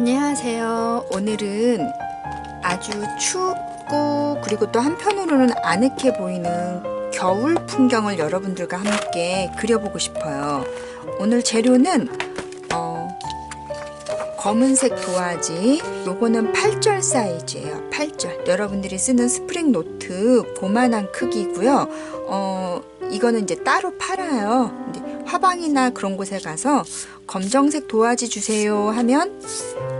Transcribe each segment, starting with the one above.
안녕하세요. 오늘은 아주 춥고 그리고 또 한편으로는 아늑해 보이는 겨울 풍경을 여러분들과 함께 그려보고 싶어요. 오늘 재료는 어, 검은색 도화지, 요거는 8절 사이즈예요. 8절. 여러분들이 쓰는 스프링 노트 고만한 크기고요. 어, 이거는 이제 따로 팔아요. 화방이나 그런 곳에 가서 검정색 도화지 주세요 하면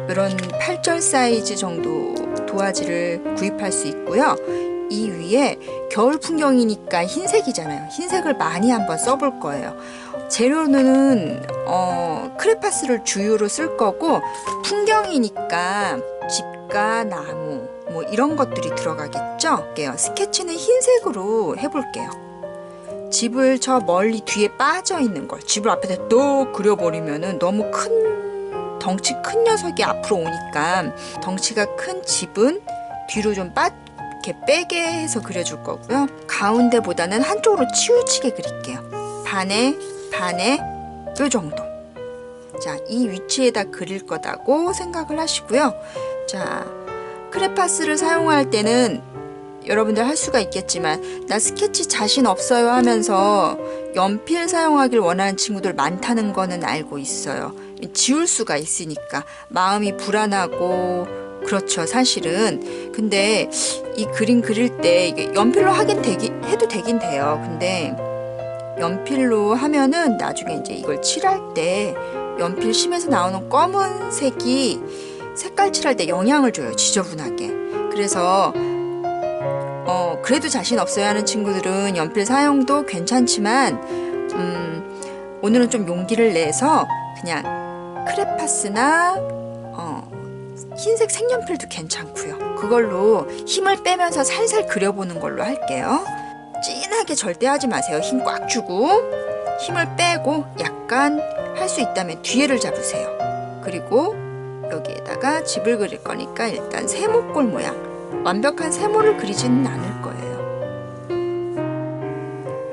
이런 8절 사이즈 정도 도화지를 구입할 수 있고요. 이 위에 겨울 풍경이니까 흰색이잖아요. 흰색을 많이 한번 써볼 거예요. 재료는 어, 크레파스를 주요로 쓸 거고 풍경이니까 집과 나무 뭐 이런 것들이 들어가겠죠. 스케치는 흰색으로 해볼게요. 집을 저 멀리 뒤에 빠져 있는 걸 집을 앞에다 또 그려버리면은 너무 큰 덩치 큰 녀석이 앞으로 오니까 덩치가 큰 집은 뒤로 좀 빠, 이렇게 빼게 해서 그려줄 거고요. 가운데보다는 한쪽으로 치우치게 그릴게요. 반에 반에 요 정도. 자, 이 위치에다 그릴 거다고 생각을 하시고요. 자, 크레파스를 사용할 때는 여러분들 할 수가 있겠지만 나 스케치 자신 없어요 하면서 연필 사용하길 원하는 친구들 많다는 거는 알고 있어요. 지울 수가 있으니까 마음이 불안하고 그렇죠 사실은 근데 이 그림 그릴 때 연필로 하긴 되기 해도 되긴 돼요. 근데 연필로 하면은 나중에 이제 이걸 칠할 때 연필 심에서 나오는 검은색이 색깔 칠할 때 영향을 줘요 지저분하게. 그래서 어, 그래도 자신 없어야 하는 친구들은 연필 사용도 괜찮지만, 음, 오늘은 좀 용기를 내서 그냥 크레파스나, 어, 흰색 색연필도 괜찮고요. 그걸로 힘을 빼면서 살살 그려보는 걸로 할게요. 진하게 절대 하지 마세요. 힘 꽉 주고, 힘을 빼고 약간 할 수 있다면 뒤에를 잡으세요. 그리고 여기에다가 집을 그릴 거니까 일단 세모꼴 모양. 완벽한 세모를 그리지는 않을 거예요.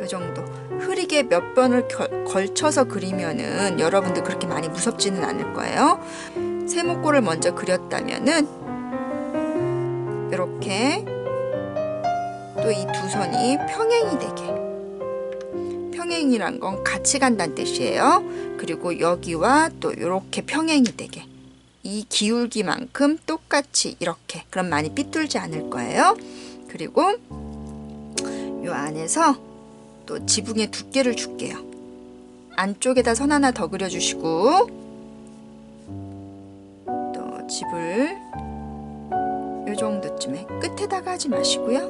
이 정도. 흐리게 몇 번을 결- 걸쳐서 그리면은 여러분들 그렇게 많이 무섭지는 않을 거예요. 세모꼴을 먼저 그렸다면은 이렇게 또 이 두 선이 평행이 되게. 평행이란 건 같이 간다는 뜻이에요. 그리고 여기와 또 이렇게 평행이 되게. 이 기울기만큼 똑같이 이렇게 그럼 많이 삐뚤지 않을 거예요. 그리고 요 안에서 또 지붕의 두께를 줄게요. 안쪽에다 선 하나 더 그려주시고 또 집을 요 정도쯤에 끝에다가 하지 마시고요.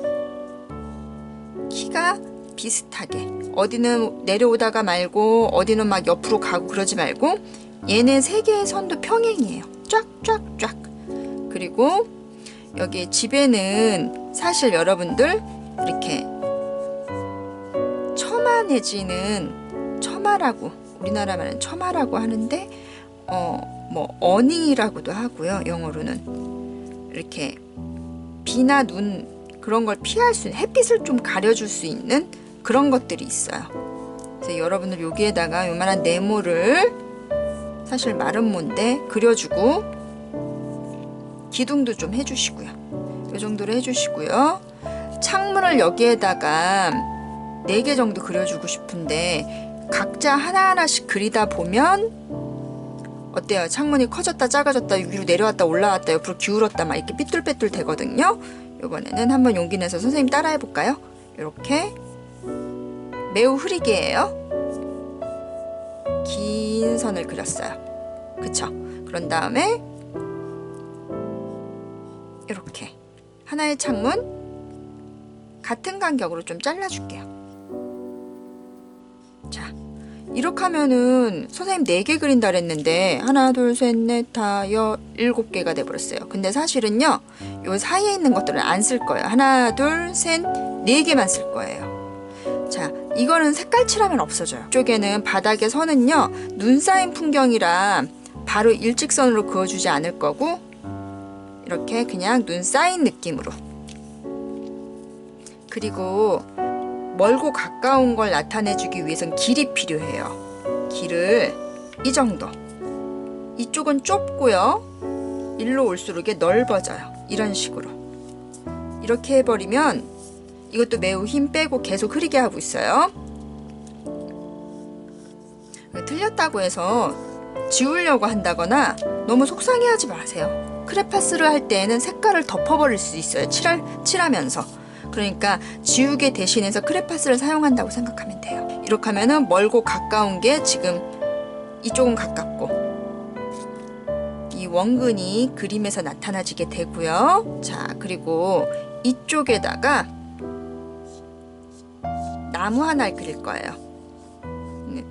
키가 비슷하게 어디는 내려오다가 말고 어디는 막 옆으로 가고 그러지 말고 얘네 세 개의 선도 평행이에요. 쫙쫙쫙. 그리고 여기 집에는 사실 여러분들 이렇게 처마 내지는 처마라고 우리나라 말은 처마라고 하는데 어 뭐 어닝이라고도 하고요 영어로는 이렇게 비나 눈 그런 걸 피할 수 있는 햇빛을 좀 가려줄 수 있는 그런 것들이 있어요. 그래서 여러분들 여기에다가 요만한 네모를 사실 마른 모인데 그려주고 기둥도 좀 해주시고요. 이 정도로 해주시고요. 창문을 여기에다가 네개 정도 그려주고 싶은데 각자 하나하나씩 그리다 보면 어때요? 창문이 커졌다 작아졌다 위로 내려왔다 올라왔다 옆으로 기울었다 막 이렇게 삐뚤빼뚤 되거든요. 이번에는 한번 용기 내서 선생님 따라 해 볼까요? 이렇게 매우 흐리게예요. 긴 선을 그렸어요. 그쵸? 그런 다음에 이렇게 하나의 창문 같은 간격으로 좀 잘라줄게요. 자, 이렇게 하면은 선생님 4개 그린다 그랬는데 하나, 둘, 셋, 넷, 다, 여, 일곱 개가 돼버렸어요. 근데 사실은요, 요 사이에 있는 것들은 안 쓸 거예요. 하나, 둘, 셋, 네 개만 쓸 거예요. 자, 이거는 색깔 칠하면 없어져요. 이쪽에는 바닥에 선은요, 눈 쌓인 풍경이라 바로 일직선으로 그어주지 않을 거고, 이렇게 그냥 눈 쌓인 느낌으로. 그리고 멀고 가까운 걸 나타내주기 위해선 길이 필요해요. 길을 이 정도. 이쪽은 좁고요. 일로 올수록 넓어져요. 이런 식으로. 이렇게 해버리면 이것도 매우 힘 빼고 계속 흐리게 하고 있어요. 틀렸다고 해서 지우려고 한다거나 너무 속상해하지 마세요. 크레파스를 할 때에는 색깔을 덮어버릴 수 있어요. 칠할, 칠하면서. 그러니까 지우개 대신해서 크레파스를 사용한다고 생각하면 돼요. 이렇게 하면은 멀고 가까운 게 지금 이쪽은 가깝고 이 원근이 그림에서 나타나지게 되고요. 자, 그리고 이쪽에다가 나무 하나를 그릴 거예요.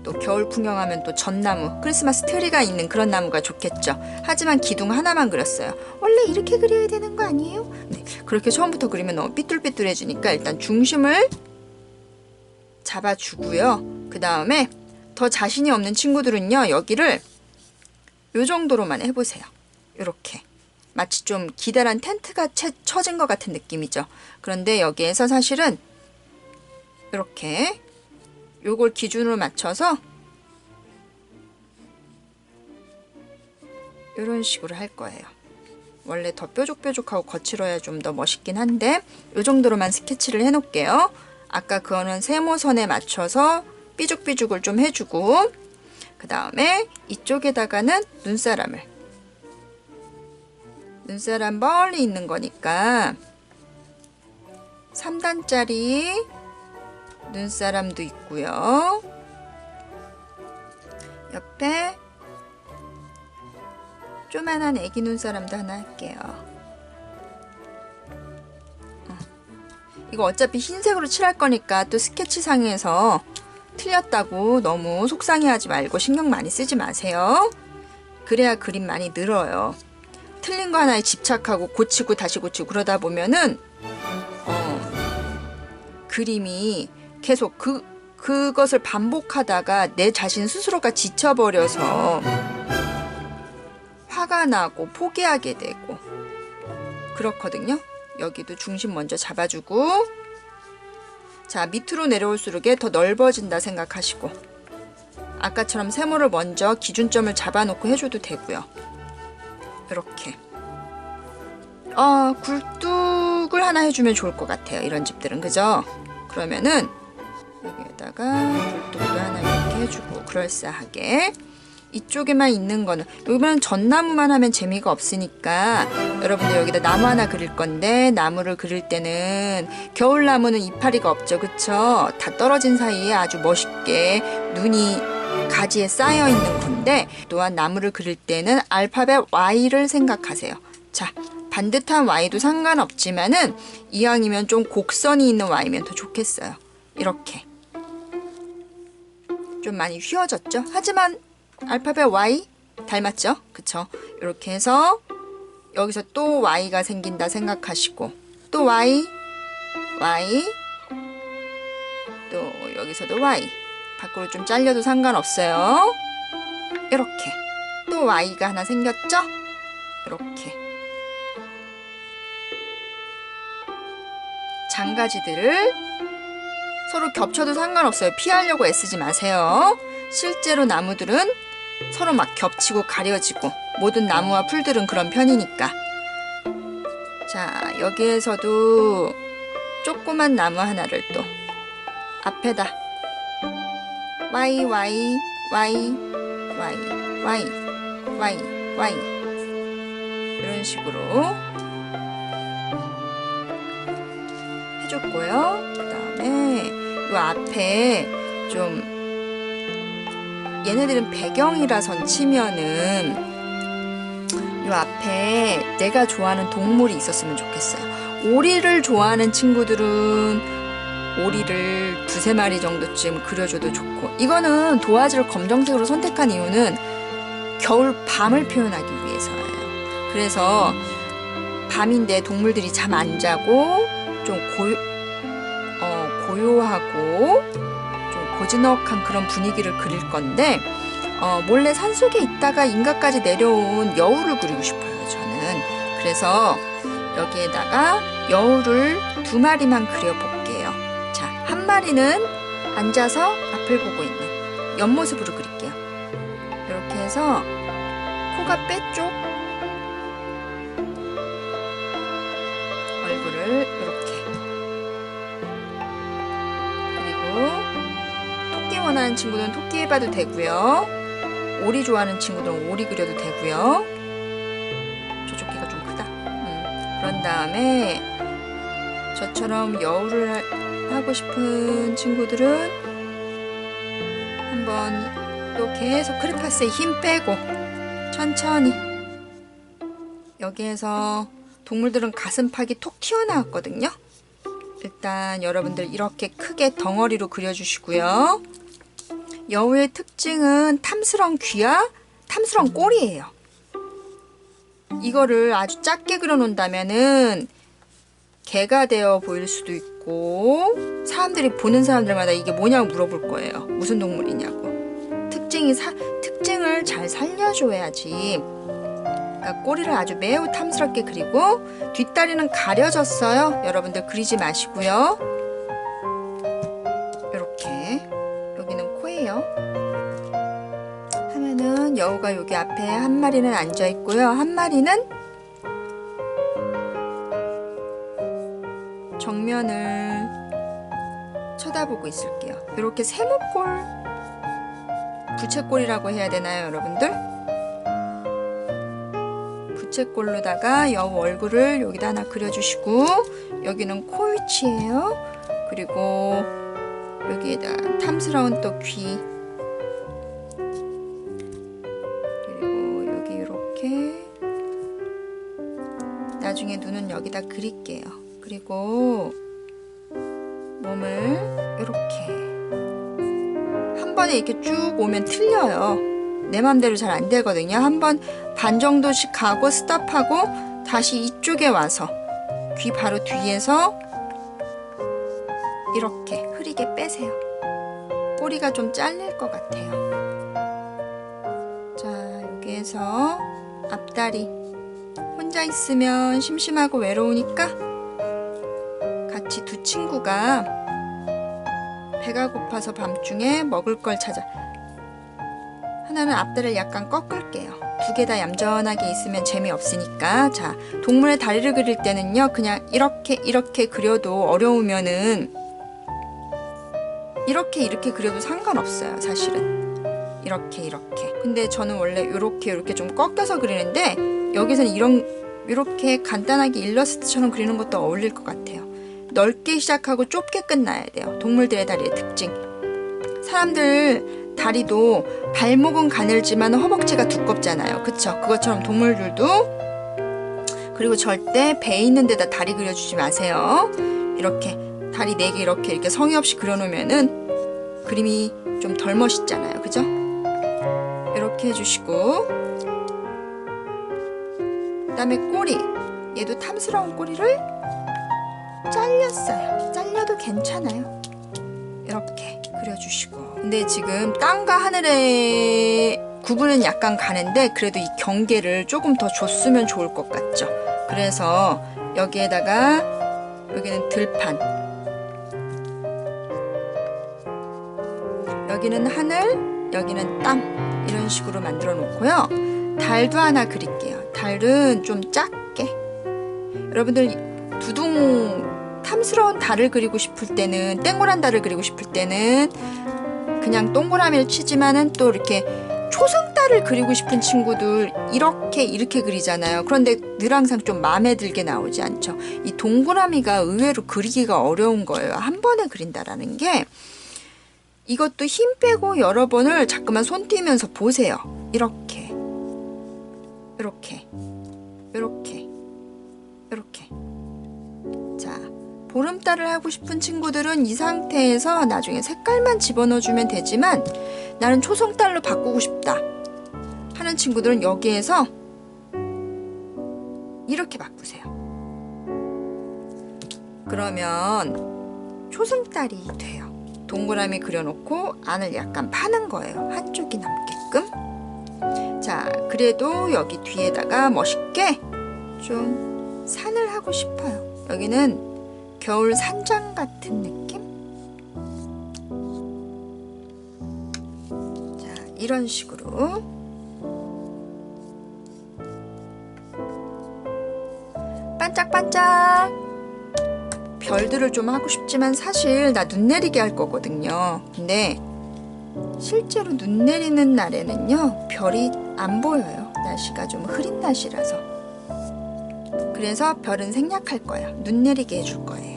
네, 또 겨울 풍경하면 또 전나무, 크리스마스 트리가 있는 그런 나무가 좋겠죠. 하지만 기둥 하나만 그렸어요. 원래 이렇게 그려야 되는 거 아니에요? 네, 그렇게 처음부터 그리면 너무 삐뚤삐뚤해지니까 일단 중심을 잡아주고요. 그 다음에 더 자신이 없는 친구들은요, 여기를 요 정도로만 해보세요. 요렇게. 마치 좀 기다란 텐트가 채, 쳐진 것 같은 느낌이죠. 그런데 여기에서 사실은 이렇게 요걸 기준으로 맞춰서 이런 식으로 할 거예요. 원래 더 뾰족뾰족하고 거칠어야 좀 더 멋있긴 한데 요 정도로만 스케치를 해놓을게요. 아까 그거는 세모선에 맞춰서 삐죽삐죽을 좀 해주고 그 다음에 이쪽에다가는 눈사람을 눈사람 멀리 있는 거니까 3단짜리 눈사람도 있고요. 옆에 조만한 애기 눈사람도 하나 할게요. 어. 이거 어차피 흰색으로 칠할 거니까 또 스케치상에서 틀렸다고 너무 속상해하지 말고 신경 많이 쓰지 마세요. 그래야 그림 많이 늘어요. 틀린 거 하나에 집착하고 고치고 다시 고치고 그러다 보면은 어, 그림이 계속 그 그것을 반복하다가 내 자신 스스로가 지쳐버려서 화가 나고 포기하게 되고 그렇거든요. 여기도 중심 먼저 잡아주고 자 밑으로 내려올수록 더 넓어진다 생각하시고 아까처럼 세모를 먼저 기준점을 잡아놓고 해줘도 되고요. 이렇게 어, 굴뚝을 하나 해주면 좋을 것 같아요. 이런 집들은 그죠? 그러면은 여기에다가 굴뚝도 하나 이렇게 해주고 그럴싸하게. 이쪽에만 있는 거는 여기는 전나무만 하면 재미가 없으니까 여러분들 여기다 나무 하나 그릴 건데 나무를 그릴 때는 겨울나무는 이파리가 없죠. 그쵸? 다 떨어진 사이에 아주 멋있게 눈이 가지에 쌓여 있는 건데 또한 나무를 그릴 때는 알파벳 Y를 생각하세요. 자 반듯한 Y도 상관없지만은 이왕이면 좀 곡선이 있는 Y면 더 좋겠어요. 이렇게 좀 많이 휘어졌죠 하지만 알파벳 Y 닮았죠? 그쵸? 이렇게 해서 여기서 또 Y가 생긴다 생각하시고 또 Y Y 또 여기서도 Y 밖으로 좀 잘려도 상관없어요 이렇게 또 Y가 하나 생겼죠? 이렇게 장가지들을 서로 겹쳐도 상관없어요. 피하려고 애쓰지 마세요. 실제로 나무들은 서로 막 겹치고 가려지고 모든 나무와 풀들은 그런 편이니까. 자 여기에서도 조그만 나무 하나를 또 앞에다 Y Y Y Y Y Y Y 이런 식으로 해줬고요. 그 다음에 이 앞에 좀 얘네들은 배경이라선 치면은 요 앞에 내가 좋아하는 동물이 있었으면 좋겠어요. 오리를 좋아하는 친구들은 오리를 두세 마리 정도쯤 그려줘도 좋고 이거는 도화지를 검정색으로 선택한 이유는 겨울 밤을 표현하기 위해서예요. 그래서 밤인데 동물들이 잠 안 자고 좀 어, 고요하고 고즈넉한 그런 분위기를 그릴 건데 어, 몰래 산속에 있다가 인가까지 내려온 여우를 그리고 싶어요 저는. 그래서 여기에다가 여우를 두 마리만 그려볼게요. 자 한 마리는 앉아서 앞을 보고 있는 옆모습으로 그릴게요. 이렇게 해서 코가 빼쪽 원하는 친구들은 토끼 해봐도 되고요. 오리 좋아하는 친구들은 오리 그려도 되고요. 저쪽 개가 좀 크다. 음, 그런 다음에 저처럼 여우를 하- 하고 싶은 친구들은 한번 또 계속 크레파스에 힘 빼고 천천히 여기에서 동물들은 가슴팍이 톡 튀어나왔거든요. 일단 여러분들 이렇게 크게 덩어리로 그려주시고요. 여우의 특징은 탐스러운 귀와 탐스러운 꼬리예요. 이거를 아주 작게 그려놓는다면은 개가 되어 보일 수도 있고 사람들이 보는 사람들마다 이게 뭐냐고 물어볼 거예요. 무슨 동물이냐고. 특징이 사, 특징을 잘 살려줘야지. 그러니까 꼬리를 아주 매우 탐스럽게 그리고 뒷다리는 가려졌어요. 여러분들 그리지 마시고요. 여우가 여기 앞에 한 마리는 앉아 있고요. 한 마리는 정면을 쳐다보고 있을게요. 이렇게 세모꼴 부채꼴이라고 해야 되나요, 여러분들? 부채꼴로다가 여우 얼굴을 여기다 하나 그려주시고 여기는 코 위치예요. 그리고 여기에다 탐스러운 또 귀. 그릴게요. 그리고 몸을 이렇게 한 번에 이렇게 쭉 오면 틀려요. 내 맘대로 잘 안 되거든요. 한 번 반 정도씩 가고 스탑하고 다시 이쪽에 와서 귀 바로 뒤에서 이렇게 흐리게 빼세요. 꼬리가 좀 잘릴 것 같아요. 자, 여기에서 앞다리 혼자 있으면 심심하고 외로우니까 같이 두 친구가 배가 고파서 밤중에 먹을 걸 찾아. 하나는 앞다리를 약간 꺾을게요. 두 개 다 얌전하게 있으면 재미없으니까. 자 동물의 다리를 그릴 때는요 그냥 이렇게 이렇게 그려도 어려우면은 이렇게 이렇게 그려도 상관없어요 사실은. 이렇게 이렇게. 근데 저는 원래 이렇게 이렇게 좀 꺾여서 그리는데 여기서는 이런 이렇게 간단하게 일러스트처럼 그리는 것도 어울릴 것 같아요 넓게 시작하고 좁게 끝나야 돼요 동물들의 다리의 특징 사람들 다리도 발목은 가늘지만 허벅지가 두껍잖아요. 그쵸? 그것처럼 동물들도 그리고 절대 배 있는 데다 다리 그려주지 마세요. 이렇게 다리 네 개 이렇게 이렇게 성의 없이 그려놓으면은 그림이 좀 덜 멋있잖아요. 그죠? 이렇게 해주시고 그 다음에 꼬리. 얘도 탐스러운 꼬리를 잘렸어요. 잘려도 괜찮아요. 이렇게 그려주시고. 근데 지금 땅과 하늘의 구분은 약간 가는데 그래도 이 경계를 조금 더 줬으면 좋을 것 같죠. 그래서 여기에다가 여기는 들판. 여기는 하늘 여기는 땅 이런 식으로 만들어 놓고요. 달도 하나 그릴게요 달은 좀 작게 여러분들 두둥 탐스러운 달을 그리고 싶을 때는 땡골한 달을 그리고 싶을 때는 그냥 동그라미를 치지만은 또 이렇게 초승달을 그리고 싶은 친구들 이렇게 이렇게 그리잖아요. 그런데 늘 항상 좀 마음에 들게 나오지 않죠. 이 동그라미가 의외로 그리기가 어려운 거예요. 한 번에 그린다라는 게 이것도 힘 빼고 여러 번을 자꾸만 손 띄면서 보세요. 이렇게 이렇게 이렇게 이렇게 자 보름달을 하고 싶은 친구들은 이 상태에서 나중에 색깔만 집어넣어주면 되지만 나는 초성달로 바꾸고 싶다 하는 친구들은 여기에서 이렇게 바꾸세요. 그러면 초승달이 돼요. 동그라미 그려놓고 안을 약간 파는 거예요. 한쪽이 남게끔. 자, 그래도 여기 뒤에다가 멋있게 좀 산을 하고 싶어요. 여기는 겨울 산장 같은 느낌? 자, 이런 식으로 반짝반짝 별들을 좀 하고 싶지만 사실 나 눈 내리게 할 거거든요. 근데 실제로 눈 내리는 날에는요 별이 안 보여요. 날씨가 좀 흐린 날씨라서. 그래서 별은 생략할 거야. 눈 내리게 해줄 거예요.